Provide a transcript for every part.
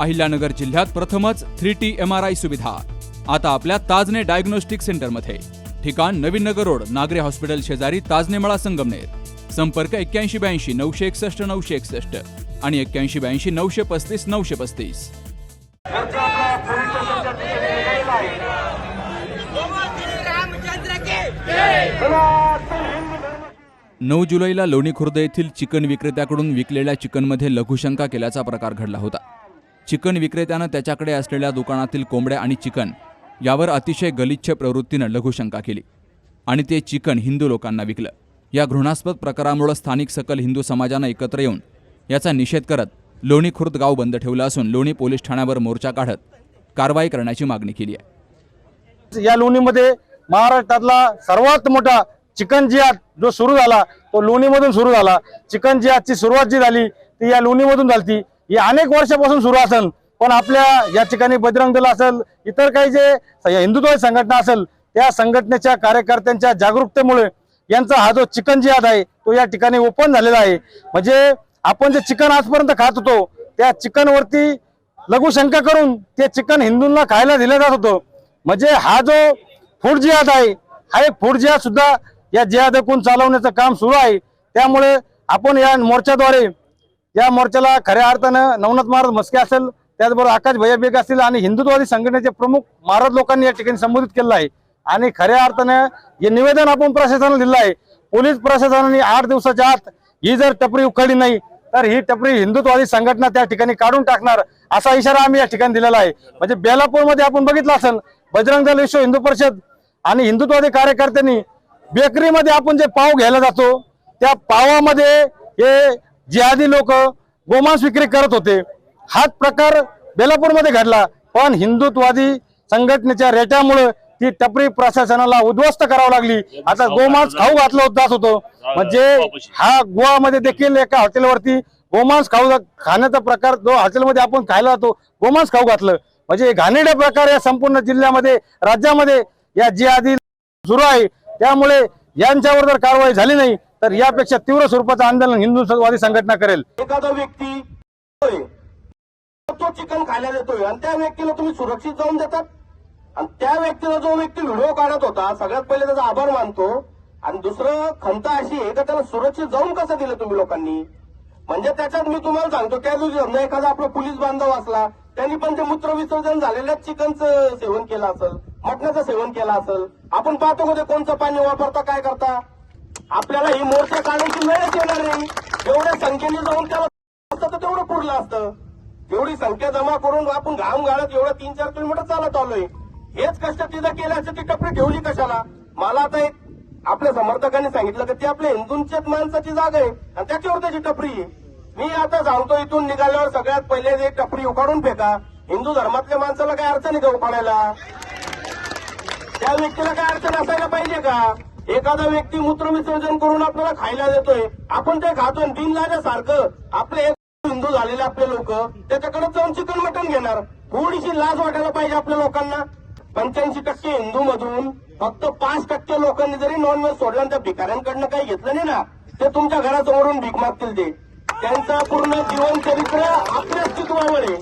अहिल्यानगर जिल्ह्यात प्रथमच three T M R I सुविधा. आता आपल्या ताजने डायग्नोस्टिक सेंटरमध्ये. ठिकाण नवीन नगर रोड नागरे हॉस्पिटल शेजारी ताजनेमळा संगमनेर. संपर्क एक्क्याऐंशी ब्याऐंशी नऊशे एकसष्ट नऊशे एकसष्ट आणि एक्क्याऐंशी ब्याऐंशी नऊशे पस्तीस नऊशे पस्तीस. नऊ जुलैला लोणी खुर्द येथील चिकन विक्रेत्याकडून विकलेल्या चिकनमध्ये लघुशंका केल्याचा प्रकार घडला होता. चिकन विक्रेत्यानं त्याच्याकडे असलेल्या दुकानातील कोंबड्या आणि चिकन यावर अतिशय गलिच्छ प्रवृत्तीनं लघुशंका केली आणि ते चिकन हिंदू लोकांना विकलं. या घृणास्पद प्रकारामुळे स्थानिक सकल हिंदू समाजानं एकत्र येऊन याचा निषेध करत लोणी खुर्द गाव बंद ठेवलं असून लोणी पोलीस ठाण्यावर मोर्चा काढत कारवाई करण्याची मागणी केली आहे. या लोणीमध्ये महाराष्ट्रातला सर्वात मोठा चिकन जिहाद जो सुरू झाला तो लोणीमधून सुरू झाला. चिकन जिहादची सुरुवात जी झाली ती या लोणीमधून झाली ही अनेक वर्षापासून सुरू असेल पण आपल्या या ठिकाणी बजरंग दल असेल इतर काही जे हिंदुत्व संघटना असेल त्या संघटनेच्या कार्यकर्त्यांच्या जागरूकतेमुळे यांचा हा जो चिकन जिहाद आहे तो या ठिकाणी ओपन झालेला आहे. म्हणजे आपण जे चिकन आजपर्यंत खात होतो त्या चिकनवरती लघुशंका करून ते चिकन हिंदूंना खायला दिलं जात होतं. म्हणजे हा जो फूड जिहाद आहे हा एक फूड जिहाद सुद्धा या जिहादकून चालवण्याचं काम सुरू आहे. त्यामुळे आपण या मोर्चाद्वारे या मोर्चाला खऱ्या अर्थानं नवनाथ महाराज मस्के असेल त्याचबरोबर आकाश भैया बेग असतील आणि हिंदुत्ववादी संघटनेचे प्रमुख महाराज लोकांनी या ठिकाणी संबोधित केलं आहे. आणि खऱ्या अर्थानं हे निवेदन आपण प्रशासनाला दिलं आहे. पोलीस प्रशासनाने आठ दिवसाच्या आत ही जर टपरी उखडली नाही तर ही टपरी हिंदुत्ववादी संघटना त्या ठिकाणी काढून टाकणार असा इशारा आम्ही या ठिकाणी दिलेला आहे. म्हणजे बेलापूरमध्ये आपण बघितलं असेल बजरंग दल विश्व हिंदू परिषद आणि हिंदुत्ववादी कार्यकर्त्यांनी बेकरीमध्ये आपण जे पाव घ्यायला जातो त्या पावामध्ये हे जिहादी लोक गोमांस विक्री करत होते. हाच प्रकार बेलापूरमध्ये घडला. पण हिंदुत्ववादी संघटनेच्या रेट्यामुळे ती टपरी प्रशासनाला उद्ध्वस्त करावं लागली. आता गोमांस खाऊ घातलं जात होतं. म्हणजे हा गोवामध्ये देखील एका हॉटेलवरती गोमांस खाऊ खाण्याचा प्रकार जो हॉटेलमध्ये आपण खायला जातो गोमांस खाऊ घातलं. म्हणजे घाणेरडा प्रकार या संपूर्ण जिल्ह्यामध्ये राज्यामध्ये या जिहादी सुरू आहे. त्यामुळे यांच्यावर जर कारवाई झाली नाही. तर यापेक्षा तीव्र स्वरूपाचं आंदोलन हिंदुत्ववादी संघटना करेल. एखादा व्यक्ती तो चिकन खायला देतोय आणि त्या व्यक्तीला तुम्ही सुरक्षित जाऊन देतात. आणि त्या व्यक्तीला जो व्यक्ती व्हिडिओ काढत होता सगळ्यात पहिले त्याचा आभार मानतो. आणि दुसरं खंत अशी आहे का त्याला सुरक्षित जाऊन कसं दिलं तुम्ही लोकांनी? म्हणजे त्याच्यात मी तुम्हाला सांगतो त्या दिवशी समजा एखादा आपला पोलीस बांधव असला त्यांनी पण ते मूत्र विसर्जन झालेल्या चिकनचं सेवन केलं असेल मटणाचं सेवन केलं असेल. आपण पाहतो का ते कोणतं पाणी वापरता काय करता? आपल्याला ही मोर्चा काढायची वेळच येणार नाही. जेवढ्या संख्येने जाऊन त्याला असतं तर तेवढं पुरलं असतं. एवढी संख्या जमा करून आपण घाम गाळत एवढं तीन चार किलोमीटर चालत आलोय. हेच कष्ट तिथं केलं असं ती टपरी ठेवली कशाला? मला आता एक आपल्या समर्थकांनी सांगितलं की ती आपल्या हिंदूंच्याच माणसाची जागा आहे आणि त्याच्यावर त्याची टपरी आहे. मी आता सांगतो इथून निघाल्यावर सगळ्यात पहिले जे टपरी उखाडून फेका. हिंदू धर्मातल्या माणसाला काय अडचण आहे का उखाडायला? त्या व्यक्तीला काय अडचण असायला पाहिजे का? एखादा व्यक्ती मूत्र विसर्जन करून आपल्याला खायला देतोय आपण ते खातो बिन सारखं आपले एक हिंदू झालेले आपले लोक त्याच्याकडे जाऊन चिकन मटन घेणार. थोडीशी लाज वाटायला पाहिजे आपल्या लोकांना. पंच्याऐंशी टक्के हिंदू मधून फक्त पाच टक्के लोकांनी जरी नॉनव्हेज सोडलं त्या भिकाऱ्यांकडनं काही घेतलं नाही ना ते तुमच्या घरासमोरून भीक मागतील ते. त्यांचा पूर्ण जीवनचरित्र आपल्या अस्तित्वावर आहे.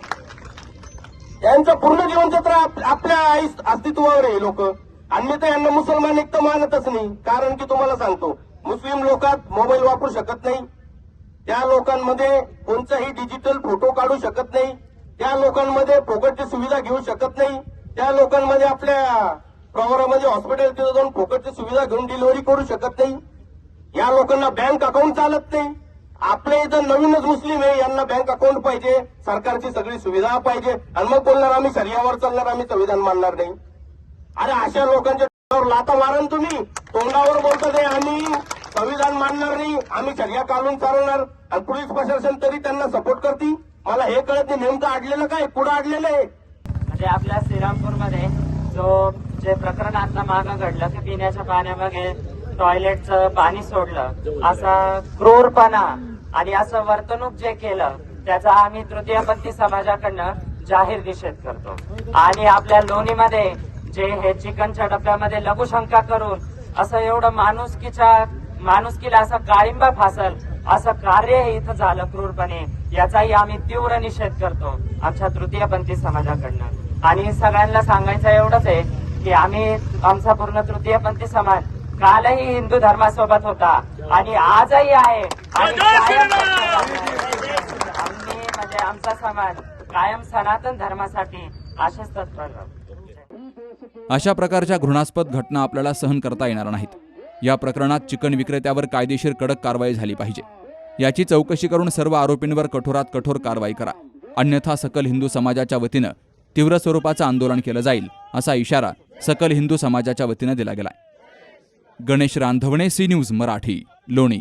त्यांचं पूर्ण जीवनचरित्र आपल्या आई अस्तित्वावर आहे लोक. आणि तर यांना मुसलमान एक तर मानतच नाही. कारण की तुम्हाला सांगतो मुस्लिम लोकात मोबाईल वापरू शकत नाही. त्या लोकांमध्ये कोणताही डिजिटल फोटो काढू शकत नाही. त्या लोकांमध्ये फोकटची सुविधा घेऊ शकत नाही. त्या लोकांमध्ये आपल्या प्रवारामध्ये हॉस्पिटल तिथं जाऊन फोकटची सुविधा घेऊन डिलिव्हरी करू शकत नाही. या लोकांना बँक अकाउंट चालत नाही. आपल्या इथं नवीनच मुस्लिम आहे यांना बँक अकाउंट पाहिजे सरकारची सगळी सुविधा पाहिजे. आणि मग बोलणार आम्ही शर्यावर चालणार आम्ही संविधान मानणार नाही. अरे अशा लोकांच्या लाता मारण तुम्ही. तोंडावर बोलतो ते आम्ही. संविधान मानणार नाही. आम्ही सगळ्या काढून चालवणार. आणि पोलीस प्रशासन तरी त्यांना सपोर्ट करतील. मला हे कळत नाही नेमकं अडलेलं काय? पुढं अडलेलं आहे म्हणजे आपल्या श्रीरामपूरमध्ये जो जे प्रकरण आता मागं घडलं ते पिण्याच्या पाण्यामध्ये टॉयलेटचं पाणी सोडलं असा क्रूरपणा आणि असं वर्तणूक जे केलं त्याचा आम्ही तृतीयपंथी समाजाकडनं जाहीर निषेध करतो. आणि आपल्या लोणीमध्ये जे हे चिकनच्या डब्यामध्ये लघुशंका करून असं एवढं माणुसकीच्या माणुसकीला असं काळिंबा फासल असं कार्य हे इथं झालं क्रूरपणे याचाही आम्ही तीव्र निषेध करतो आमच्या तृतीयपंथी समाजाकडनं. आणि सगळ्यांना सांगायचं एवढंच आहे की आम्ही आमचा पूर्ण तृतीयपंथी समाज कालही हिंदू धर्मासोबत होता आणि आजही आहे. म्हणजे आमचा समाज कायम सनातन धर्मासाठी असेच तत्पर अशा प्रकारच्या घृणास्पद घटना आपल्याला सहन करता येणार नाहीत. या प्रकरणात चिकन विक्रेत्यावर कायदेशीर कडक कारवाई झाली पाहिजे. याची चौकशी करून सर्व आरोपींवर कठोरात कठोर कारवाई करा. अन्यथा सकल हिंदू समाजाच्या वतीनं तीव्र स्वरूपाचं आंदोलन केलं जाईल असा इशारा सकल हिंदू समाजाच्या वतीनं दिला गेला गणेश रांधवणे सी न्यूज मराठी लोणी.